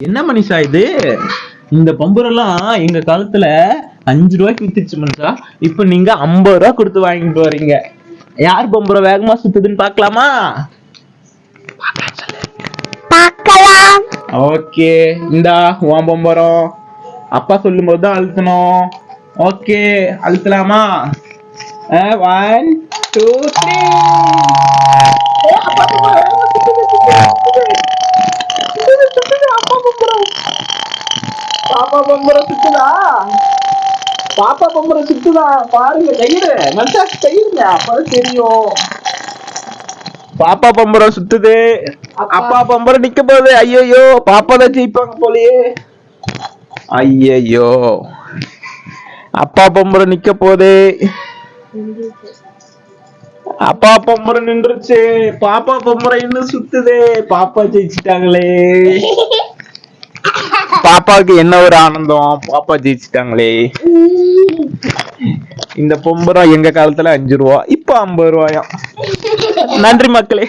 என்ன மனுஷா இது? இந்த பம்பரெல்லாம் எங்க காலத்துல அஞ்சு ரூபாய்க்கு வித்துச்சு மனுஷா. இப்ப நீங்க ஐம்பது ரூபா கொடுத்து வாங்கிட்டு வர்றீங்க யார் பம்பரம் வேகமா சுத்துதுன்னு பார்க்கலாம்? ஓகே இந்தா உன் பம்பரம். அப்பா சொல்லும்போது தான் அழுத்தணும். ஓகே அழுத்தலாமா? ஒன் டூ த்ரீ பாப்பா பம்பரம் சுத்துதா? பாப்பா பம்பரம் சுத்துதா? பாருங்க கயிறு மனுஷா கயிறுங்க அப்பதான் தெரியும். பாப்பா பம்பரம் சுத்துது. அப்பா. பம்பரம் நிக்க போகுது ஐயோ பாப்பா தான் ஜெயிப்பாங்க போலயே. ஐயோ அப்பா பம்பரம் நிக்க போகுது அப்பா பம்பரம் நின்றுச்சு பாப்பா பம்பரம் இன்னும் சுத்துதே. பாப்பா ஜெயிச்சிட்டாங்களே. பாப்பாவுக்கு என்ன ஒரு ஆனந்தம்? பாப்பா ஜெயிச்சிட்டாங்களே. இந்த பொம்பரம் எங்க காலத்துல அஞ்சு ரூபா இப்ப ஐம்பது ரூபாயா நன்றி மக்களே.